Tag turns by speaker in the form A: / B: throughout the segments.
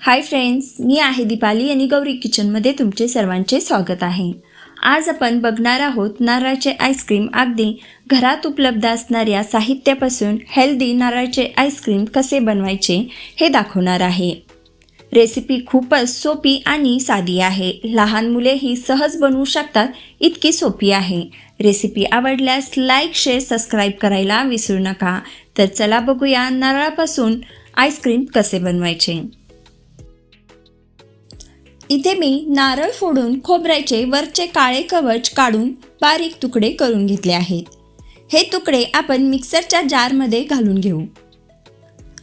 A: Hi friends मी आहे दीपाली आणि गौरी किचनमध्ये तुमचे सर्वांचे स्वागत आहे. आज आपण बघणार आहोत नारळाचे आईस्क्रीम अगदी घरात उपलब्ध असणाऱ्या साहित्यापासून हेल्दी नारळाचे आईस्क्रीम कसे बनवायचे हे दाखवणार आहे. रेसिपी खूपच सोपी आणि साधी आहे. लहान मुलेही सहज बनवू शकतात इतकी सोपी आहे. रेसिपी आवडल्यास लाईक शेअर सबस्क्राईब करायला विसरू नका. तर चला बघूया नारळापासून आईस्क्रीम कसे बनवायचे. इथे मी नारळ फोडून खोबऱ्याचे वरचे काळे कवच काढून बारीक तुकडे करून घेतले आहेत. हे तुकडे आपण मिक्सरच्या जारमध्ये घालून घेऊ.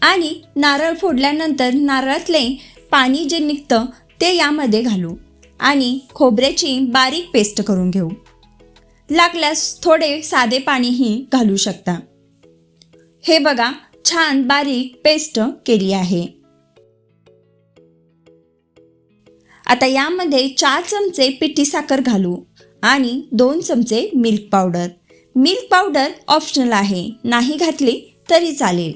A: आणि नारळ फोडल्यानंतर नारळातले पाणी जे निघतं ते यामध्ये घालू आणि खोबऱ्याची बारीक पेस्ट करून घेऊ. लागल्यास थोडे साधे पाणीही घालू शकता. हे बघा छान बारीक पेस्ट केली आहे. आता यामध्ये चार चमचे पिठी साखर घालू आणि दोन चमचे milk powder milk powder optional आहे. नाही घातली तरी चालेल.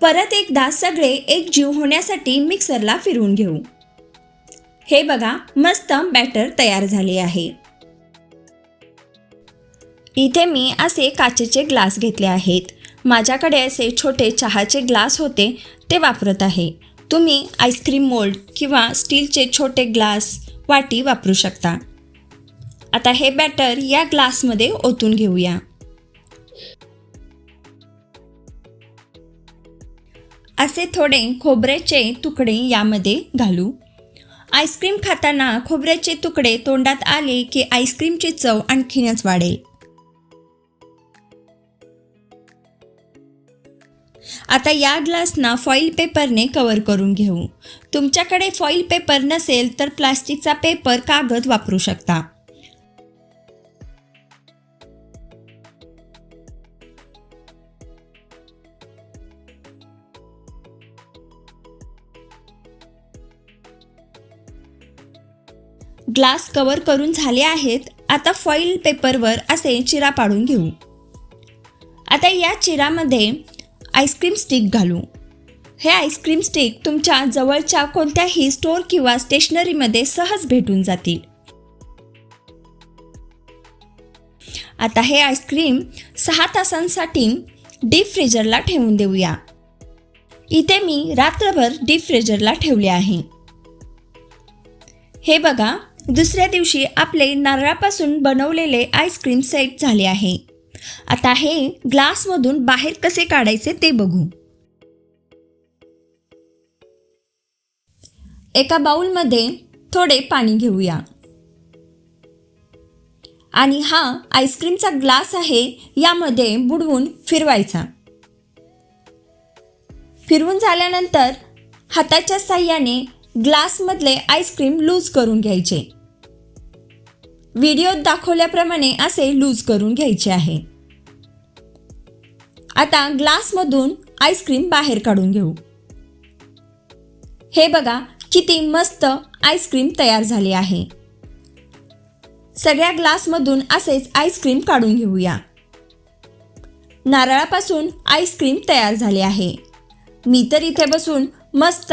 A: परत एकदा सगळे एकजीव होण्यासाठी मिक्सरला फिरवून घेऊ. हे बघा मस्त बॅटर तयार झाले आहे. इथे मी असे काचेचे ग्लास घेतले आहेत. माझ्याकडे असे छोटे चहाचे ग्लास होते ते वापरत आहे. तुम्ही आईस्क्रीम मोल्ड किंवा स्टीलचे छोटे ग्लास वाटी वापरू शकता. आता हे बॅटर या ग्लासमध्ये ओतून घेऊया. असे थोडे खोबऱ्याचे तुकडे यामध्ये घालू. आईस्क्रीम खाताना खोबऱ्याचे तुकडे तोंडात आले की आईस्क्रीमची चव आणखीनच वाढेल. आता या ग्लासना फॉईल पेपरने कवर करून घेऊ. तुमच्याकडे फॉईल पेपर नसेल तर प्लास्टिकचा पेपर कागद वापरू शकता. ग्लास कवर करून झाले आहेत. आता फॉईल पेपरवर असे चिरा पाडून घेऊ. आता या चिरामध्ये आईस्क्रीम स्टिक घालू. हे आईस्क्रीम स्टिक तुमच्या जवळच्या कोणत्याही स्टोअर किंवा स्टेशनरीमध्ये सहज भेटून जातील. आता हे आईस्क्रीम सहा तासांसाठी डीप फ्रीजरला ठेवून देऊया. इथे मी रात्रभर डीप फ्रीजरला ठेवले आहे. हे बघा दुसऱ्या दिवशी आपले नारळापासून बनवलेले आईस्क्रीम सेट झाले आहे. आता हे ग्लासमधून बाहेर कसे काढायचे ते बघू. एका बाउलमध्ये थोडे पाणी घेऊया. आणि हा आईस्क्रीमचा ग्लास आहे यामध्ये बुडवून फिरवायचा. फिरवून झाल्यानंतर हाताच्या साह्याने ग्लासमधले आईस्क्रीम लूज करून घ्यायचे. व्हिडिओत दाखवल्याप्रमाणे असे लूज करून घ्यायचे आहे. आता ग्लासमधून आईस्क्रीम बाहेर काढून घेऊ. हे बघा किती मस्त आईस्क्रीम तयार झाली आहे. सगळ्या ग्लासमधून असेच आईस्क्रीम काढून घेऊया. नारळापासून आईस्क्रीम तयार झाले आहे. मी तर इथे बसून मस्त